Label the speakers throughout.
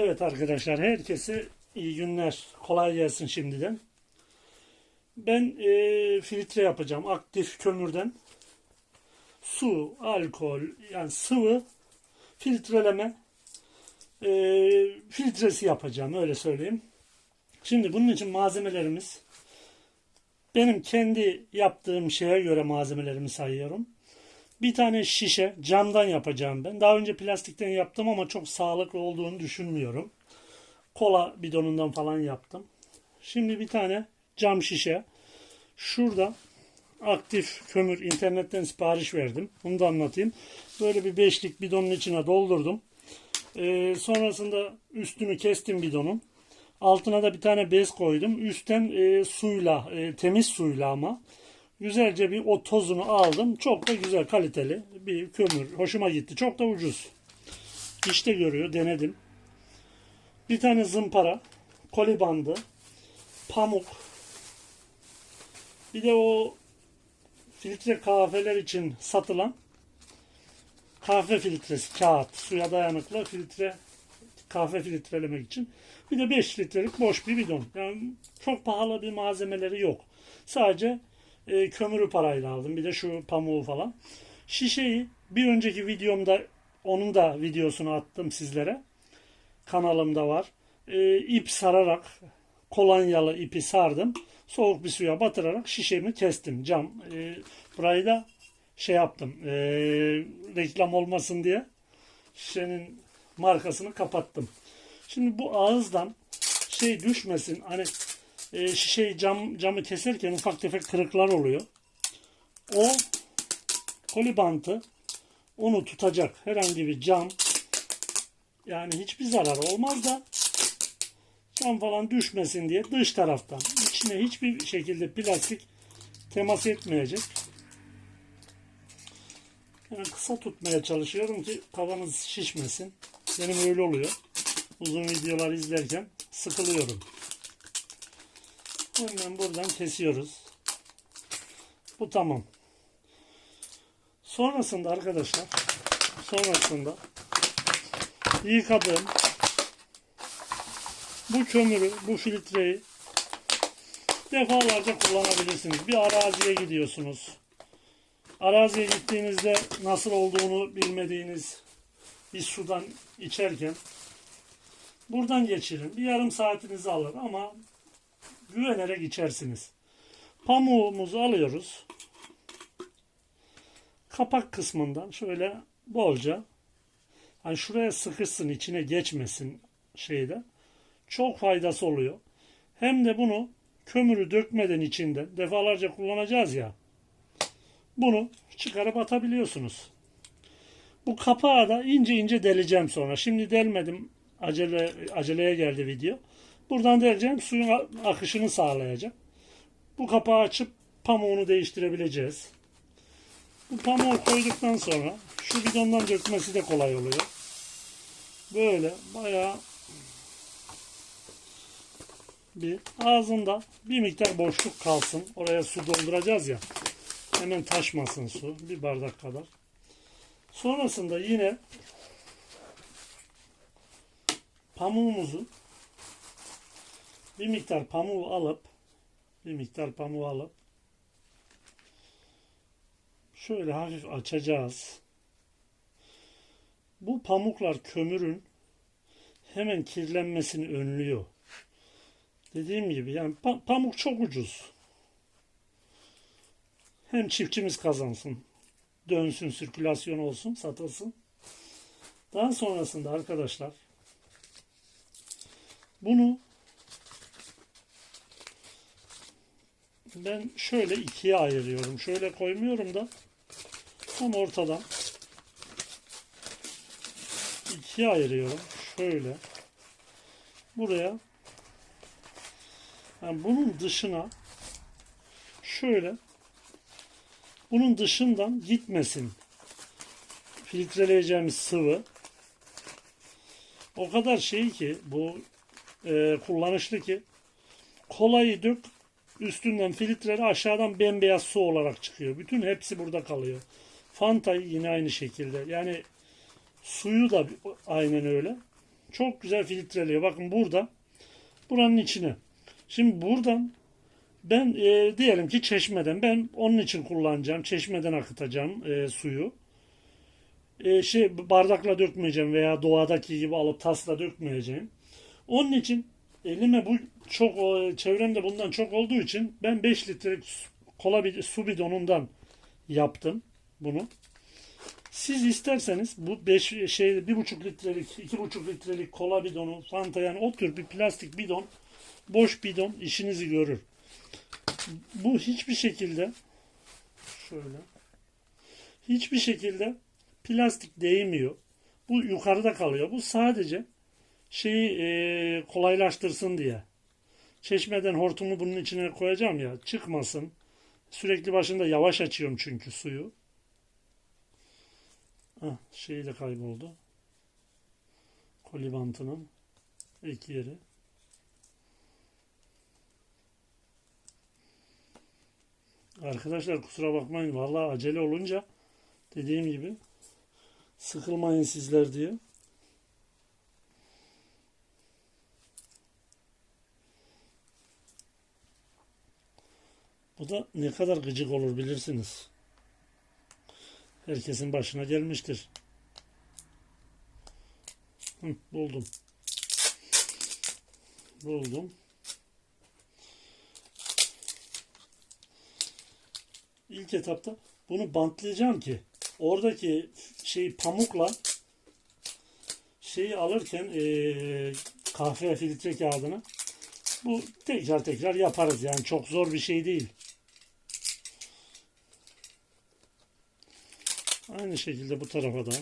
Speaker 1: Evet arkadaşlar herkese iyi günler. Kolay gelsin şimdiden. Ben e, filtre yapacağım aktif kömürden. Su, alkol yani sıvı filtreleme e, filtresi yapacağım öyle söyleyeyim. Şimdi bunun için malzemelerimiz benim kendi yaptığım şeye göre malzemelerimi sayıyorum. Bir tane şişe camdan yapacağım ben. Daha önce plastikten yaptım ama çok sağlıklı olduğunu düşünmüyorum. Kola bidonundan falan yaptım. Şimdi bir tane cam şişe. Şurada aktif kömür internetten sipariş verdim. Bunu da anlatayım. Böyle bir beşlik bidonun içine doldurdum. Ee, sonrasında üstünü kestim bidonun. Altına da bir tane bez koydum. Üstten e, suyla, e, temiz suyla ama güzelce bir o tozunu aldım. Çok da güzel kaliteli bir kömür. Hoşuma gitti. Çok da ucuz. İşte görüyor. Denedim. Bir tane zımpara, koli bandı, pamuk. Bir de o filtre kahveler için satılan kahve filtresi, kağıt, suya dayanıklı filtre kahve filtrelemek için. Bir de 5 litrelik boş bir bidon. Yani çok pahalı bir malzemeleri yok. Sadece e, kömürü parayla aldım. Bir de şu pamuğu falan. Şişeyi bir önceki videomda onun da videosunu attım sizlere. Kanalımda var. E, ip sararak kolonyalı ipi sardım. Soğuk bir suya batırarak şişemi kestim. Cam. E, burayı da şey yaptım. E, reklam olmasın diye şişenin markasını kapattım. Şimdi bu ağızdan şey düşmesin. Hani e, şişeyi cam camı keserken ufak tefek kırıklar oluyor. O koli bantı onu tutacak herhangi bir cam yani hiçbir zarar olmaz da cam falan düşmesin diye dış taraftan içine hiçbir şekilde plastik temas etmeyecek. Yani kısa tutmaya çalışıyorum ki kafanız şişmesin. Benim öyle oluyor. Uzun videolar izlerken sıkılıyorum. Hemen buradan kesiyoruz. Bu tamam. Sonrasında arkadaşlar sonrasında yıkadığım bu kömürü, bu filtreyi defalarca kullanabilirsiniz. Bir araziye gidiyorsunuz. Araziye gittiğinizde nasıl olduğunu bilmediğiniz bir sudan içerken buradan geçirin. Bir yarım saatinizi alır ama güvenerek içersiniz. Pamuğumuzu alıyoruz. Kapak kısmından şöyle bolca hani şuraya sıkışsın içine geçmesin şeyde. Çok faydası oluyor. Hem de bunu kömürü dökmeden içinden defalarca kullanacağız ya. Bunu çıkarıp atabiliyorsunuz. Bu kapağı da ince ince deleceğim sonra. Şimdi delmedim. Acele aceleye geldi video. Buradan deleceğim. Suyun akışını sağlayacak. Bu kapağı açıp pamuğunu değiştirebileceğiz. Bu pamuğu koyduktan sonra şu bidondan dökmesi de kolay oluyor. Böyle bayağı bir ağzında bir miktar boşluk kalsın. Oraya su dolduracağız ya. Hemen taşmasın su. Bir bardak kadar. Sonrasında yine pamuğumuzu bir miktar pamuğu alıp bir miktar pamuğu alıp şöyle hafif açacağız. Bu pamuklar kömürün hemen kirlenmesini önlüyor. Dediğim gibi yani pa- pamuk çok ucuz. Hem çiftçimiz kazansın, dönsün, sirkülasyon olsun, satılsın. Daha sonrasında arkadaşlar bunu ben şöyle ikiye ayırıyorum. Şöyle koymuyorum da tam ortadan ikiye ayırıyorum. Şöyle. Buraya. Yani bunun dışına şöyle. Bunun dışından gitmesin. Filtreleyeceğimiz sıvı. O kadar şey ki bu e, kullanışlı ki kolayı dök üstünden filtreli aşağıdan bembeyaz su olarak çıkıyor. Bütün hepsi burada kalıyor. Fanta'yı yine aynı şekilde. Yani suyu da aynen öyle. çok güzel filtreliyor. Bakın burada buranın içine. Şimdi buradan ben e, diyelim ki çeşmeden ben onun için kullanacağım. Çeşmeden akıtacağım e, suyu. E, şey bardakla dökmeyeceğim veya doğadaki gibi alıp tasla dökmeyeceğim. Onun için elime bu çok o, çevremde bundan çok olduğu için ben 5 litrelik su- kola su bidonundan yaptım bunu. Siz isterseniz bu 5 şey 1,5 litrelik, 2,5 litrelik kola bidonu, fanta yani o tür bir plastik bidon, boş bidon işinizi görür. Bu hiçbir şekilde şöyle hiçbir şekilde plastik değmiyor. Bu yukarıda kalıyor. Bu sadece şeyi e, kolaylaştırsın diye. Çeşmeden hortumu bunun içine koyacağım ya çıkmasın. Sürekli başında yavaş açıyorum çünkü suyu. Ah, şeyi de kayboldu. Kolibantının ek yeri. Arkadaşlar kusura bakmayın. Vallahi acele olunca dediğim gibi sıkılmayın sizler diye. Bu da ne kadar gıcık olur bilirsiniz. Herkesin başına gelmiştir. Hı, buldum. Buldum. İlk etapta bunu bantlayacağım ki oradaki şeyi pamukla şeyi alırken eee, kahve filtre kağıdını bu tekrar tekrar yaparız yani çok zor bir şey değil. Aynı şekilde bu tarafa da.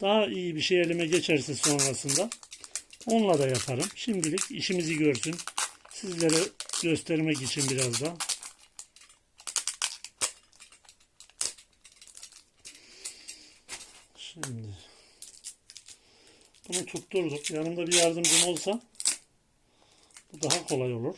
Speaker 1: Daha iyi bir şey elime geçerse sonrasında onunla da yaparım. Şimdilik işimizi görsün. Sizlere göstermek için biraz da. Şimdi bunu tutturduk. Yanımda bir yardımcım olsa bu daha kolay olur.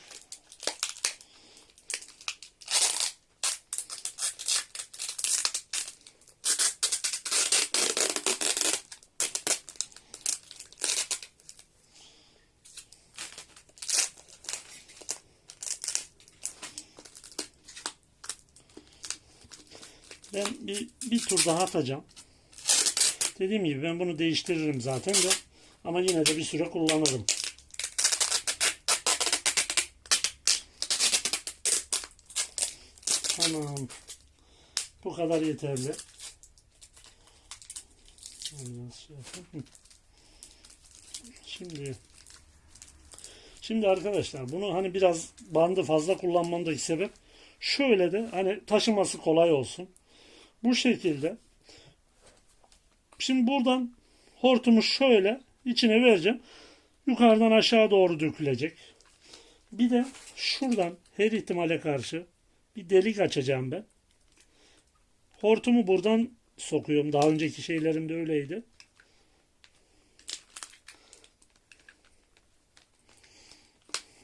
Speaker 1: Ben bir, bir tur daha atacağım. Dediğim gibi ben bunu değiştiririm zaten de. Ama yine de bir süre kullanırım. Tamam. Bu kadar yeterli. Şimdi Şimdi arkadaşlar bunu hani biraz bandı fazla kullanmamdaki sebep şöyle de hani taşıması kolay olsun. Bu şekilde Şimdi buradan hortumu şöyle içine vereceğim. Yukarıdan aşağı doğru dökülecek. Bir de şuradan her ihtimale karşı bir delik açacağım ben. Hortumu buradan sokuyorum. Daha önceki şeylerimde öyleydi.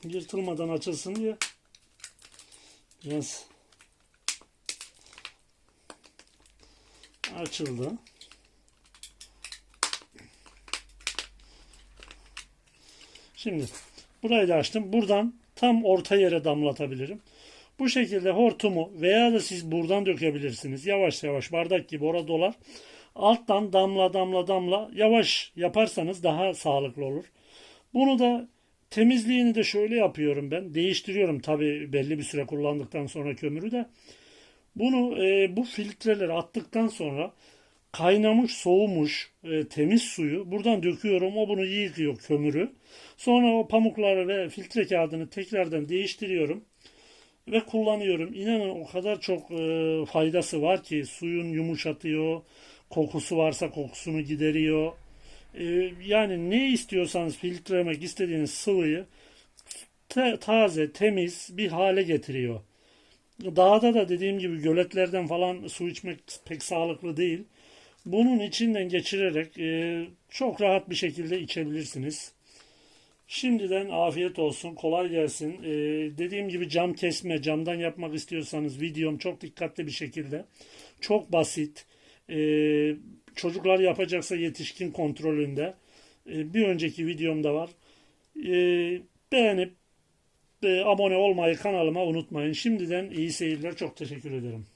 Speaker 1: Yırtılmadan açılsın diye biraz açıldı. Şimdi burayı da açtım. Buradan tam orta yere damlatabilirim. Bu şekilde hortumu veya da siz buradan dökebilirsiniz. Yavaş yavaş bardak gibi orada dolar. Alttan damla damla damla yavaş yaparsanız daha sağlıklı olur. Bunu da temizliğini de şöyle yapıyorum ben. Değiştiriyorum tabi belli bir süre kullandıktan sonra kömürü de. Bunu e, bu filtreleri attıktan sonra kaynamış, soğumuş, e, temiz suyu buradan döküyorum. O bunu yıkıyor kömürü. Sonra o pamukları ve filtre kağıdını tekrardan değiştiriyorum ve kullanıyorum. İnanın o kadar çok e, faydası var ki suyun yumuşatıyor, kokusu varsa kokusunu gideriyor. E, yani ne istiyorsanız filtrelemek istediğiniz sıvıyı te- taze, temiz bir hale getiriyor. Dağda da dediğim gibi göletlerden falan su içmek pek sağlıklı değil. Bunun içinden geçirerek e, çok rahat bir şekilde içebilirsiniz. Şimdiden afiyet olsun, kolay gelsin. E, dediğim gibi cam kesme, camdan yapmak istiyorsanız videom çok dikkatli bir şekilde, çok basit, e, çocuklar yapacaksa yetişkin kontrolünde. E, bir önceki videomda var. E, beğenip e, abone olmayı kanalıma unutmayın. Şimdiden iyi seyirler. Çok teşekkür ederim.